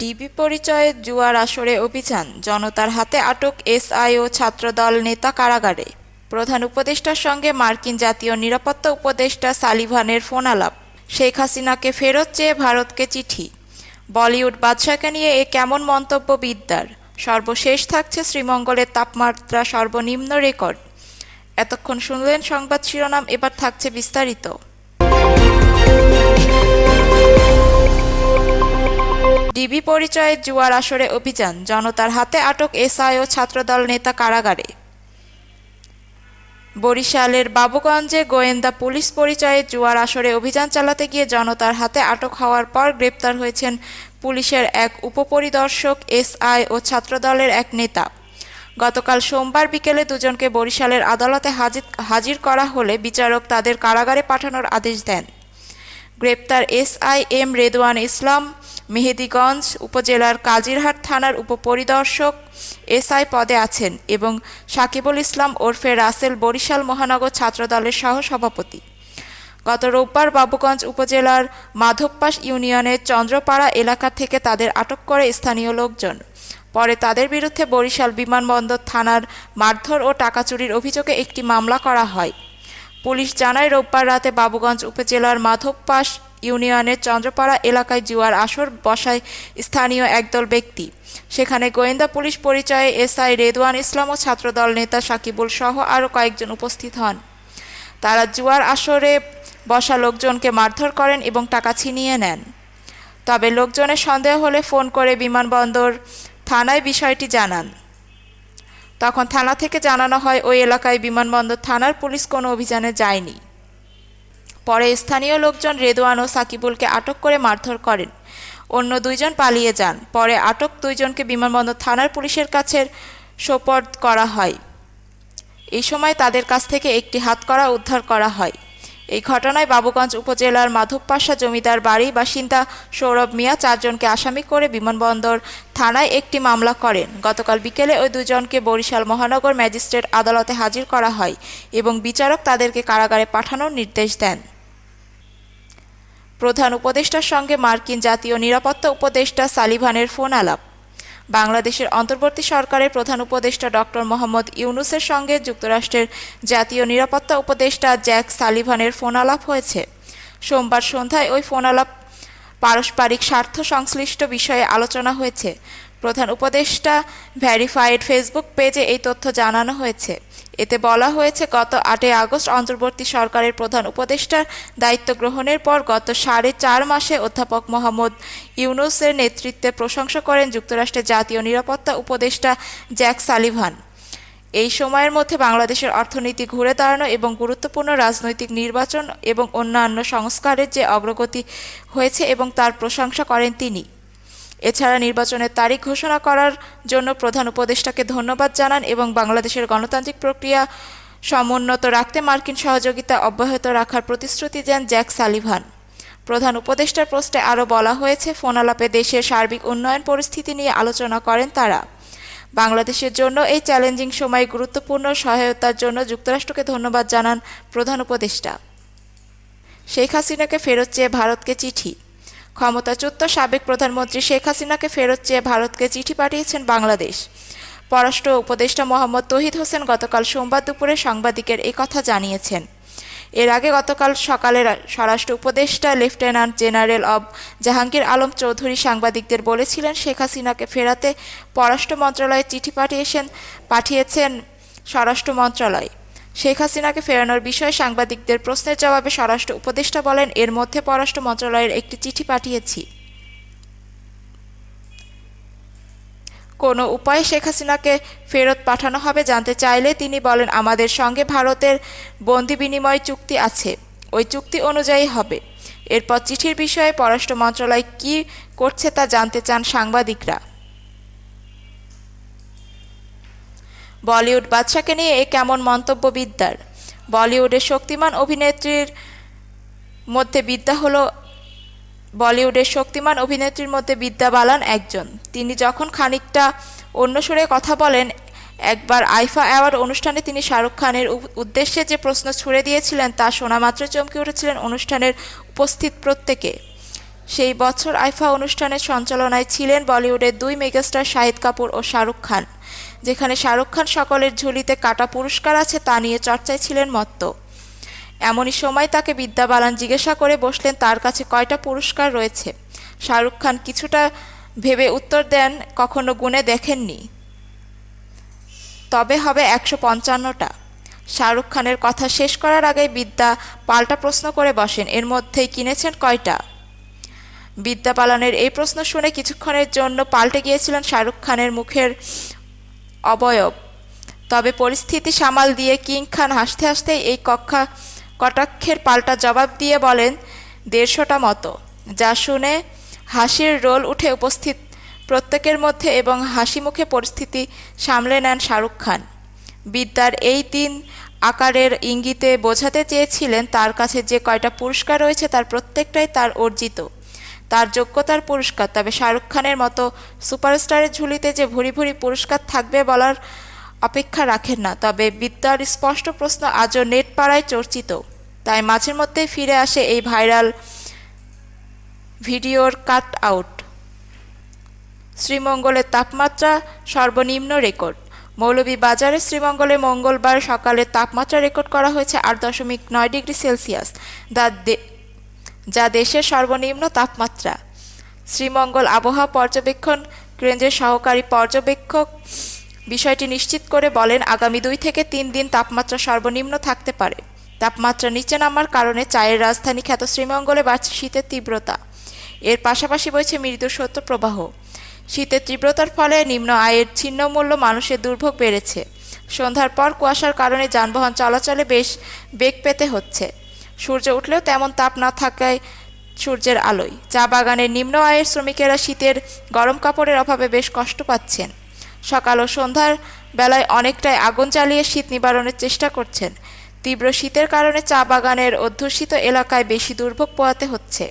DB পরিচয়ে জুয়ার আসরে অভিযান, জনতার হাতে আটক এসআই ও ছাত্রদল নেতা কারাগারে। প্রধান উপদেষ্টার সঙ্গে মার্কিন জাতীয় নিরাপত্তা উপদেষ্টা সালিভানের ফোন আলাপ শেখ হাসিনাকে ফেরত চেয়ে ভারতকে চিঠি। বলিউড বাদশাকে নিয়ে এ কেমন মন্তব্য বিদ্যার? সর্বশেষ থাকছে শ্রীমঙ্গলের তাপমাত্রা সর্বনিম্ন রেকর্ড। এতক্ষণ শুনলেন সংবাদ শিরোনাম, এবার থাকছে বিস্তারিত। পরিচয়ে জুয়ার আসরে অভিযান, জনতার হাতে আটক এসআই ও ছাত্রদল নেতা কারাগারে। বরিশালের বাবুগঞ্জে গোয়েন্দা পুলিশ পরিচয়ে জুয়ার আসরে অভিযান চালাতে গিয়ে জনতার হাতে আটক হওয়ার পর গ্রেপ্তার হয়েছেন পুলিশের এক উপপরিদর্শক, এসআই ও ছাত্রদলের এক নেতা। গতকাল সোমবার বিকেলে দুজনকে বরিশালের আদালতে হাজির হাজির করা হলে বিচারক তাদের কারাগারে পাঠানোর আদেশ দেন। গ্রেপ্তার এসআই এম রেদওয়ান ইসলাম মেহেদিগঞ্জ উপজেলার কাজিরহাট থানার উপপরিদর্শক এসআই পদে আছেন এবং সাকিবুল ইসলাম ওরফে রাসেল বরিশাল মহানগর ছাত্রদলের সহ সভাপতি গত রোববার বাবুগঞ্জ উপজেলার মাধবপাশ ইউনিয়নের চন্দ্রপাড়া এলাকা থেকে তাদের আটক করে স্থানীয় লোকজন। পরে তাদের বিরুদ্ধে বরিশাল বিমানবন্দর থানার মারধর ও টাকা চুরির অভিযোগে একটি মামলা করা হয়। পুলিশ জানায়, রোববার রাতে বাবুগঞ্জ উপজেলার মাধবপাশ ইউনিয়নের চন্দ্রপাড়া এলাকায় জুয়ার আসর বসায় স্থানীয় একদল ব্যক্তি। সেখানে গোয়েন্দা পুলিশ পরিচয়ে এসআই রেদওয়ান ইসলাম ও ছাত্রদল নেতা সাকিবুল সহ আরও কয়েকজন উপস্থিত হন। তারা জুয়ার আসরে বসা লোকজনকে মারধর করেন এবং টাকা ছিনিয়ে নেন। তবে লোকজনের সন্দেহ হলে ফোন করে বিমানবন্দর থানায় বিষয়টি জানান। তখন থানা থেকে জানানো হয়, ওই এলাকায় বিমানবন্দর থানার পুলিশ কোনো অভিযানে যায়নি। পরে স্থানীয় লোকজন রেদোয়ান ও সাকিবুলকে আটক করে মারধর করেন। অন্য দুইজন পালিয়ে যান। পরে আটক দুইজনকে বিমানবন্দর থানার পুলিশের কাছে সোপর্দ করা হয়। এই সময় তাদের কাছ থেকে একটি হাতকড়া উদ্ধার করা হয়। এই ঘটনায় বাবুগঞ্জ উপজেলার মাধবপাশা জমিদার বাড়ি বাসিন্দা সৌরভ মিয়া চারজনকে আসামি করে বিমানবন্দর থানায় একটি মামলা করেন। গতকাল বিকেলে ওই দুজনকে বরিশাল মহানগর ম্যাজিস্ট্রেট আদালতে হাজির করা হয় এবং বিচারক তাদেরকে কারাগারে পাঠানোর নির্দেশ দেন। প্রধান উপদেষ্টার সঙ্গে মার্কিন জাতীয় নিরাপত্তা উপদেষ্টা সালিভানের ফোন আলাপ। বাংলাদেশের অন্তর্বর্তী সরকারের প্রধান উপদেষ্টা ডক্টর মোহাম্মদ ইউনুসের সঙ্গে যুক্তরাষ্ট্রের জাতীয় নিরাপত্তা উপদেষ্টা জ্যাক সালিভানের ফোনালাপ হয়েছে। সোমবার সন্ধ্যায় ওই ফোনালাপ পারস্পরিক স্বার্থ সংশ্লিষ্ট বিষয়ে আলোচনা হয়েছে। প্রধান উপদেষ্টা ভ্যারিফাইড ফেসবুক পেজে এই তথ্য জানানো হয়েছে। এতে বলা হয়েছে, গত আটই আগস্ট অন্তর্বর্তী সরকারের প্রধান উপদেষ্টার দায়িত্ব গ্রহণের পর গত সাড়ে চার মাসে অধ্যাপক মোহাম্মদ ইউনুসের নেতৃত্বে প্রশংসা করেন যুক্তরাষ্ট্রের জাতীয় নিরাপত্তা উপদেষ্টা জ্যাক সালিভান। এই সময়ের মধ্যে বাংলাদেশের অর্থনীতি ঘুরে দাঁড়ানো এবং গুরুত্বপূর্ণ রাজনৈতিক নির্বাচন এবং অন্যান্য সংস্কারের যে অগ্রগতি হয়েছে এবং তার প্রশংসা করেন তিনি। এছাড়া নির্বাচনের তারিখ ঘোষণা করার জন্য প্রধান উপদেষ্টাকে ধন্যবাদ জানান এবং বাংলাদেশের গণতান্ত্রিক প্রক্রিয়া সমুন্নত রাখতে মার্কিন সহযোগিতা অব্যাহত রাখার প্রতিশ্রুতি দেন জ্যাক সালিভান। প্রধান উপদেষ্টার পোস্টে আরও বলা হয়েছে, ফোনালাপে দেশের সার্বিক উন্নয়ন পরিস্থিতি নিয়ে আলোচনা করেন তারা। বাংলাদেশের জন্য এই চ্যালেঞ্জিং সময়ে গুরুত্বপূর্ণ, সহায়তার জন্য যুক্তরাষ্ট্রকে ধন্যবাদ জানান প্রধান উপদেষ্টা। শেখ হাসিনাকে ফেরত চেয়ে ভারতকে চিঠি। ক্ষমতাচ্যুত সাবেক প্রধানমন্ত্রী শেখ হাসিনাকে ফেরত চেয়ে ভারতকে চিঠি পাঠিয়েছেন বাংলাদেশ। পররাষ্ট্র উপদেষ্টা মোহাম্মদ তহিদ হোসেন গতকাল সোমবার দুপুরে সাংবাদিকের এই কথা জানিয়েছেন। এর আগে গতকাল সকালে স্বরাষ্ট্র উপদেষ্টা, লেফটেন্যান্ট জেনারেল অব জাহাঙ্গীর আলম চৌধুরী সাংবাদিকদের বলেছিলেন, শেখ হাসিনাকে ফেরাতে পররাষ্ট্র মন্ত্রণালয়ে চিঠি পাঠিয়েছেন পাঠিয়েছেন স্বরাষ্ট্র মন্ত্রণালয়। শেখ হাসিনাকে ফেরানোর বিষয়ে সাংবাদিকদের প্রশ্নের জবাবে স্বরাষ্ট্র উপদেষ্টা বলেন, এর মধ্যে পররাষ্ট্র মন্ত্রণালয়ের একটি চিঠি পাঠিয়েছি। কোনো উপায়ে শেখ হাসিনাকে ফেরত পাঠানো হবে জানতে চাইলে তিনি বলেন, আমাদের সঙ্গে ভারতের বন্দি বিনিময় চুক্তি আছে, ওই চুক্তি অনুযায়ী হবে। এরপর চিঠির বিষয়ে পররাষ্ট্র মন্ত্রণালয় কী করছে তা জানতে চান সাংবাদিকরা। বলিউড বাদশাকে নিয়ে এ কেমন মন্তব্য বিদ্যার বলিউডের শক্তিমান অভিনেত্রীর মধ্যে বিদ্যা হলো, বলিউডের শক্তিমান অভিনেত্রীর মধ্যে বিদ্যা বালান একজন। তিনি যখন খানিকটা অন্য সুরে কথা বলেন, একবার আইফা অ্যাওয়ার্ড অনুষ্ঠানে তিনি শাহরুখ খানের উদ্দেশ্যে যে প্রশ্ন ছুড়ে দিয়েছিলেন, তা শোনা মাত্র চমকে উঠেছিলেন অনুষ্ঠানের উপস্থিত প্রত্যেকে। সেই বছর আইফা অনুষ্ঠানের সঞ্চালনায় ছিলেন বলিউডের দুই মেগাস্টার শাহিদ কাপুর ও শাহরুখ খান। যেখানে শাহরুখ খান সকলের ঝুলিতে কাটা পুরস্কার আছে তা নিয়ে চর্চায় ছিলেন মত্ত। এমনই সময় তাকে বিদ্যা বালান জিজ্ঞাসা করে বসলেন, তার কাছে কয়টা পুরস্কার রয়েছে? শাহরুখ খান কিছুটা ভেবে উত্তর দেন, কখনো গুণে দেখেননি। তবে হবে একশো পঞ্চান্নটা। শাহরুখ খানের কথা শেষ করার আগে বিদ্যা পাল্টা প্রশ্ন করে বসেন, এর মধ্যেই কিনেছেন কয়টা? বিদ্যা পালনের এই প্রশ্ন শুনে কিছুক্ষণের জন্য পাল্টে গিয়েছিলেন শাহরুখ খানের মুখের অবয়ব। তবে পরিস্থিতি সামাল দিয়ে কিং খান হাসতে হাসতে এই কক্ষা কটাক্ষের পাল্টা জবাব দিয়ে বলেন, দেড়শোটা মতো। যা শুনে হাসির রোল উঠে উপস্থিত প্রত্যেকের মধ্যে এবং হাসি মুখে পরিস্থিতি সামলে নেন শাহরুখ খান। বিদ্যার এই তিন আকারের ইঙ্গিতে বোঝাতে চেয়েছিলেন তার কাছে যে কয়টা পুরস্কার রয়েছে তার প্রত্যেকটাই তার অর্জিত। তার যোগ্যতার পুরস্কার। তবে শাহরুখ খানের মতো সুপারস্টারের ঝুলিতে যে ভুরি ভুরি পুরস্কার থাকবে বলার অপেক্ষা রাখেন না। তবে বিদ্যার স্পষ্ট প্রশ্ন আজও নেট পাড়ায় চর্চিত। তাই মাঝে মধ্যে ফিরে আসে এই ভাইরাল ভিডিওর কাট আউট। শ্রীমঙ্গলের তাপমাত্রা সর্বনিম্ন রেকর্ড। মৌলভীবাজারে শ্রীমঙ্গলে মঙ্গলবার সকালে তাপমাত্রা রেকর্ড করা হয়েছে আট দশমিক নয় ডিগ্রি সেলসিয়াস। যা দে- যা দেশের সর্বনিম্ন তাপমাত্রা। শ্রীমঙ্গল আবহাওয়া পর্যবেক্ষণ কেন্দ্রের সহকারী পর্যবেক্ষক বিষয়টি নিশ্চিত করে বলেন, আগামী দুই থেকে তিন দিন তাপমাত্রা সর্বনিম্ন থাকতে পারে। তাপমাত্রা নিচে নামার কারণে চায়ের রাজধানী খ্যাত শ্রীমঙ্গলে বাড়ছে শীতের তীব্রতা। এর পাশাপাশি বইছে মৃদু শৈত্য প্রবাহ শীতের তীব্রতার ফলে নিম্ন আয়ের ছিন্নমূল্য মানুষের দুর্ভোগ বেড়েছে। সন্ধ্যার পর কুয়াশার কারণে যানবাহন চলাচলে বেশ বেগ পেতে হচ্ছে। সূর্য উঠলেও তেমন তাপ না থাকায় সূর্যের আলোয়। চা বাগানের নিম্ন আয়ের শ্রমিকেরা শীতের গরম কাপড়ের অভাবে বেশ কষ্ট পাচ্ছেন। সকাল ও সন্ধ্যার বেলায় অনেকটাই আগুন জ্বালিয়ে শীত নিবারণের চেষ্টা করছেন। তীব্র শীতের কারণে চা বাগানের অধ্যুষিত এলাকায় বেশি দুর্ভোগ পোয়াতে হচ্ছে।